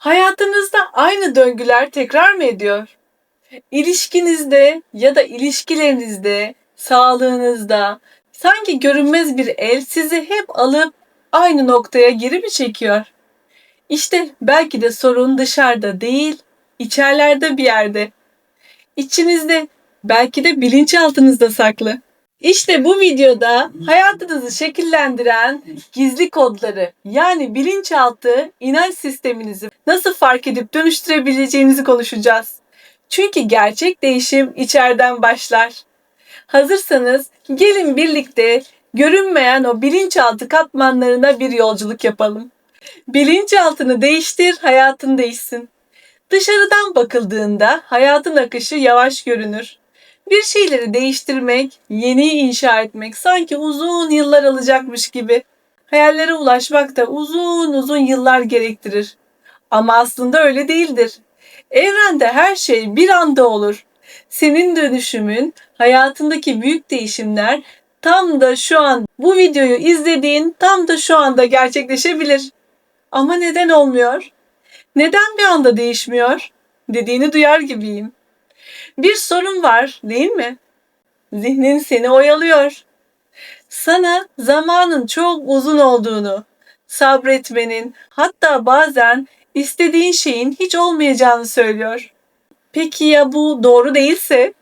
Hayatınızda aynı döngüler tekrar mı ediyor? İlişkinizde ya da ilişkilerinizde, sağlığınızda sanki görünmez bir el sizi hep alıp aynı noktaya geri mi çekiyor? İşte belki de sorun dışarıda değil, içerlerde bir yerde. İçinizde, belki de bilinçaltınızda saklı. İşte bu videoda hayatınızı şekillendiren gizli kodları yani bilinçaltı inanç sisteminizi nasıl fark edip dönüştürebileceğinizi konuşacağız. Çünkü gerçek değişim içeriden başlar. Hazırsanız gelin birlikte görünmeyen o bilinçaltı katmanlarına bir yolculuk yapalım. Bilinçaltını değiştir, hayatın değişsin. Dışarıdan bakıldığında hayatın akışı yavaş görünür. Bir şeyleri değiştirmek, yeni inşa etmek sanki uzun yıllar alacakmış gibi. Hayallere ulaşmak da uzun uzun yıllar gerektirir. Ama aslında öyle değildir. Evrende her şey bir anda olur. Senin dönüşümün, hayatındaki büyük değişimler tam da şu an bu videoyu izlediğin tam da şu anda gerçekleşebilir. Ama neden olmuyor? Neden bir anda değişmiyor? Dediğini duyar gibiyim. Bir sorun var, değil mi? Zihnin seni oyalıyor. Sana zamanın çok uzun olduğunu, sabretmenin, hatta bazen istediğin şeyin hiç olmayacağını söylüyor. Peki ya bu doğru değilse?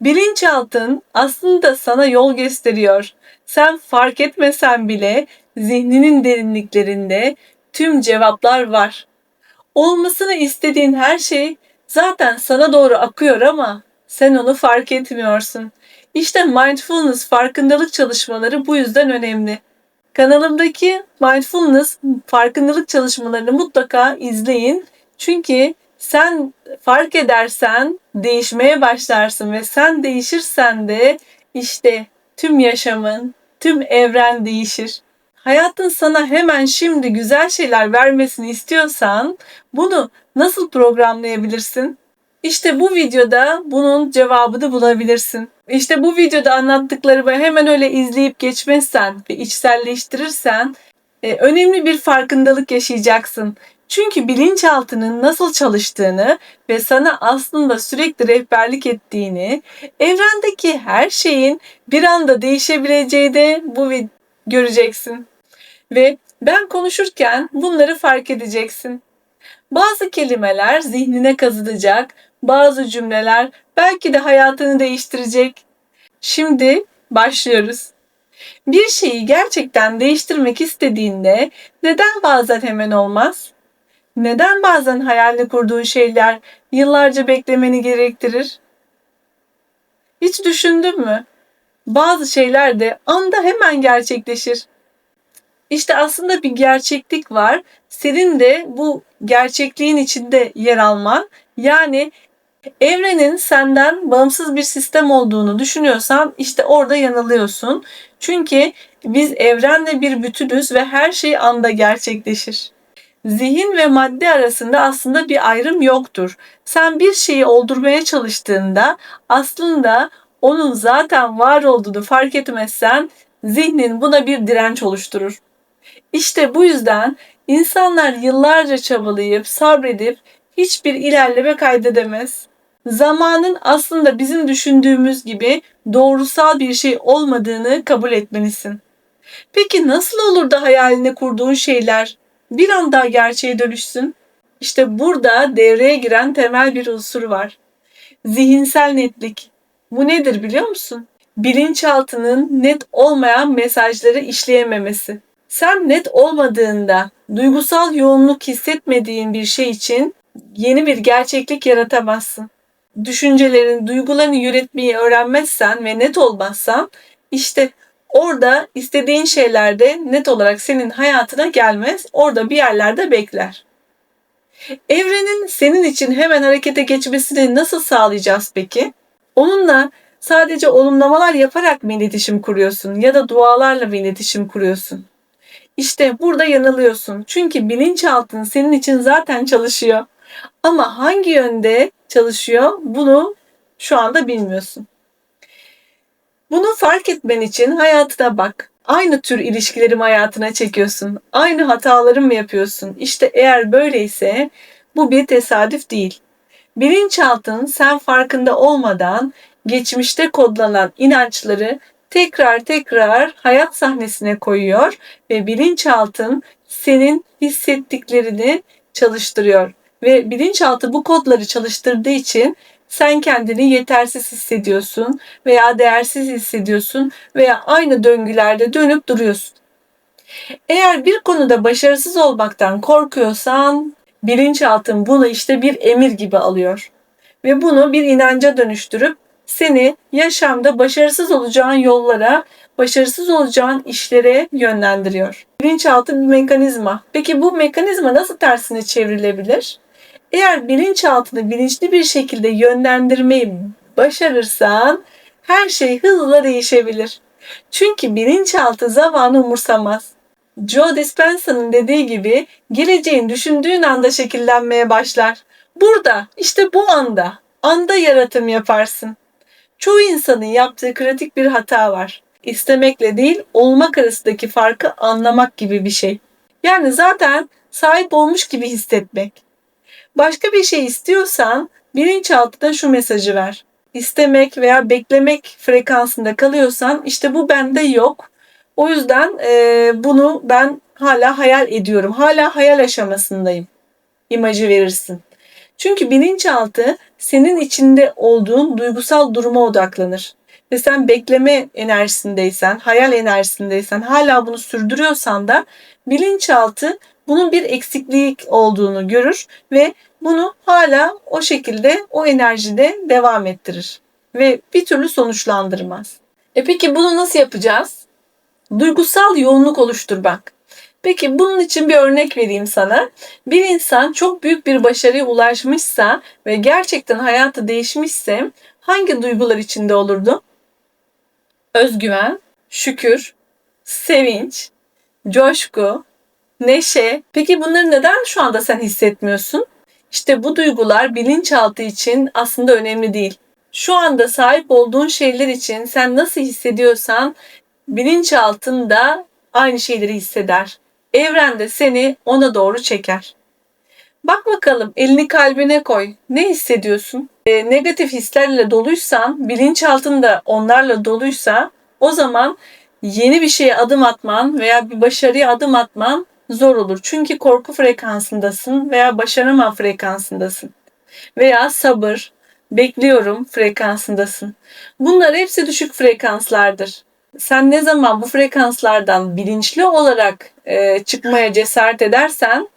Bilinçaltın aslında sana yol gösteriyor. Sen fark etmesen bile zihninin derinliklerinde tüm cevaplar var. Olmasını istediğin her şey zaten sana doğru akıyor ama sen onu fark etmiyorsun. İşte mindfulness farkındalık çalışmaları bu yüzden önemli. Kanalımdaki mindfulness farkındalık çalışmalarını mutlaka izleyin. Çünkü sen fark edersen değişmeye başlarsın ve sen değişirsen de işte tüm yaşamın, tüm evren değişir. Hayatın sana hemen şimdi güzel şeyler vermesini istiyorsan bunu nasıl programlayabilirsin? İşte bu videoda bunun cevabını bulabilirsin. İşte bu videoda anlattıklarımı hemen öyle izleyip geçmezsen ve içselleştirirsen e, önemli bir farkındalık yaşayacaksın. Çünkü bilinçaltının nasıl çalıştığını ve sana aslında sürekli rehberlik ettiğini, evrendeki her şeyin bir anda değişebileceği de bu göreceksin. Ve ben konuşurken bunları fark edeceksin. Bazı kelimeler zihnine kazınacak, bazı cümleler belki de hayatını değiştirecek. Şimdi başlıyoruz. Bir şeyi gerçekten değiştirmek istediğinde neden bazen hemen olmaz? Neden bazen hayalini kurduğun şeyler yıllarca beklemeni gerektirir? Hiç düşündün mü? Bazı şeyler de anda hemen gerçekleşir. İşte aslında bir gerçeklik var. Senin de bu gerçekliğin içinde yer alman. Yani evrenin senden bağımsız bir sistem olduğunu düşünüyorsan işte orada yanılıyorsun. Çünkü biz evrenle bir bütünüz ve her şey anda gerçekleşir. Zihin ve madde arasında aslında bir ayrım yoktur. Sen bir şeyi oldurmaya çalıştığında aslında onun zaten var olduğunu fark etmezsen zihnin buna bir direnç oluşturur. İşte bu yüzden insanlar yıllarca çabalayıp sabredip hiçbir ilerleme kaydedemez. Zamanın aslında bizim düşündüğümüz gibi doğrusal bir şey olmadığını kabul etmelisin. Peki nasıl olur da hayalini kurduğun şeyler bir anda gerçeğe dönüşsün? İşte burada devreye giren temel bir unsur var. Zihinsel netlik. Bu nedir biliyor musun? Bilinçaltının net olmayan mesajları işleyememesi. Sen net olmadığında, duygusal yoğunluk hissetmediğin bir şey için yeni bir gerçeklik yaratamazsın. Düşüncelerin, duygularını yönetmeyi öğrenmezsen ve net olmazsan işte orada istediğin şeyler de net olarak senin hayatına gelmez. Orada bir yerlerde bekler. Evrenin senin için hemen harekete geçmesini nasıl sağlayacağız peki? Onunla sadece olumlamalar yaparak mı iletişim kuruyorsun ya da dualarla mı iletişim kuruyorsun? İşte burada yanılıyorsun. Çünkü bilinçaltın senin için zaten çalışıyor. Ama hangi yönde çalışıyor bunu şu anda bilmiyorsun. Bunu fark etmen için hayatına bak. Aynı tür ilişkileri mi hayatına çekiyorsun? Aynı hataları mı yapıyorsun? İşte eğer böyleyse bu bir tesadüf değil. Bilinçaltın sen farkında olmadan geçmişte kodlanan inançları tekrar tekrar hayat sahnesine koyuyor ve bilinçaltın senin hissettiklerini çalıştırıyor. Ve bilinçaltı bu kodları çalıştırdığı için sen kendini yetersiz hissediyorsun veya değersiz hissediyorsun veya aynı döngülerde dönüp duruyorsun. Eğer bir konuda başarısız olmaktan korkuyorsan bilinçaltın bunu işte bir emir gibi alıyor ve bunu bir inanca dönüştürüp seni yaşamda başarısız olacağın yollara, başarısız olacağın işlere yönlendiriyor. Bilinçaltı bir mekanizma. Peki bu mekanizma nasıl tersine çevrilebilir? Eğer bilinçaltını bilinçli bir şekilde yönlendirmeyi başarırsan her şey hızla değişebilir. Çünkü bilinçaltı zamanı umursamaz. Joe Dispensa'nın dediği gibi geleceğin düşündüğün anda şekillenmeye başlar. Burada, işte bu anda, anda yaratım yaparsın. Çoğu insanın yaptığı kritik bir hata var. İstemekle değil, olmak arasındaki farkı anlamak gibi bir şey. Yani zaten sahip olmuş gibi hissetmek. Başka bir şey istiyorsan bilinçaltına şu mesajı ver. İstemek veya beklemek frekansında kalıyorsan işte bu bende yok. O yüzden e, bunu ben hala hayal ediyorum. Hala hayal aşamasındayım. İmajı verirsin. Çünkü bilinçaltı senin içinde olduğun duygusal duruma odaklanır. Ve sen bekleme enerjisindeysen, hayal enerjisindeysen, hala bunu sürdürüyorsan da bilinçaltı bunun bir eksiklik olduğunu görür ve bunu hala o şekilde o enerjide devam ettirir ve bir türlü sonuçlandırmaz. E peki bunu nasıl yapacağız? Duygusal yoğunluk oluşturmak. Peki bunun için bir örnek vereyim sana. Bir insan çok büyük bir başarıya ulaşmışsa ve gerçekten hayatı değişmişse hangi duygular içinde olurdu? Özgüven, şükür, sevinç, coşku, neşe. Peki bunları neden şu anda sen hissetmiyorsun? İşte bu duygular bilinçaltı için aslında önemli değil. Şu anda sahip olduğun şeyler için sen nasıl hissediyorsan bilinçaltın da aynı şeyleri hisseder. Evren de seni ona doğru çeker. Bak bakalım elini kalbine koy. Ne hissediyorsun? E, negatif hislerle doluysan, bilinçaltın da onlarla doluysa o zaman yeni bir şeye adım atman veya bir başarıya adım atman zor olur. Çünkü korku frekansındasın veya başaramam frekansındasın. Veya sabır, bekliyorum frekansındasın. Bunlar hepsi düşük frekanslardır. Sen ne zaman bu frekanslardan bilinçli olarak e, çıkmaya cesaret edersen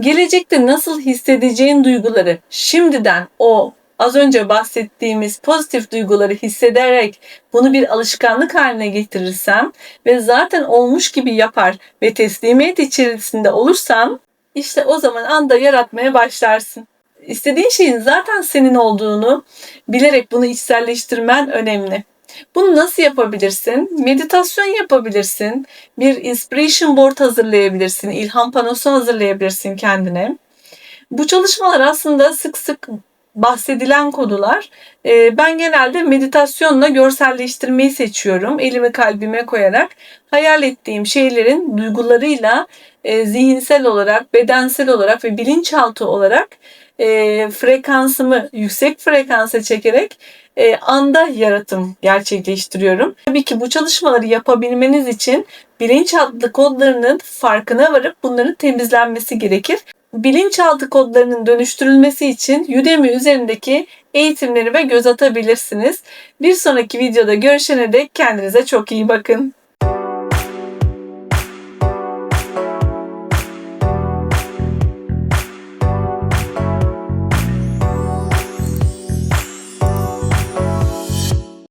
gelecekte nasıl hissedeceğin duyguları şimdiden o az önce bahsettiğimiz pozitif duyguları hissederek bunu bir alışkanlık haline getirirsen ve zaten olmuş gibi yapar ve teslimiyet içerisinde olursan işte o zaman anda yaratmaya başlarsın. İstediğin şeyin zaten senin olduğunu bilerek bunu içselleştirmen önemli. Bunu nasıl yapabilirsin? Meditasyon yapabilirsin. Bir inspiration board hazırlayabilirsin. İlham panosu hazırlayabilirsin kendine. Bu çalışmalar aslında sık sık bahsedilen konular. Ee, ben genelde meditasyonla görselleştirmeyi seçiyorum. Elimi kalbime koyarak hayal ettiğim şeylerin duygularıyla e, zihinsel olarak, bedensel olarak ve bilinçaltı olarak e, frekansımı yüksek frekansa çekerek e, anda yaratım gerçekleştiriyorum. Tabii ki bu çalışmaları yapabilmeniz için bilinçaltı kodlarının farkına varıp bunların temizlenmesi gerekir bilinçaltı kodlarının dönüştürülmesi için Udemy üzerindeki eğitimleri ve göz atabilirsiniz. Bir sonraki videoda görüşene dek kendinize çok iyi bakın.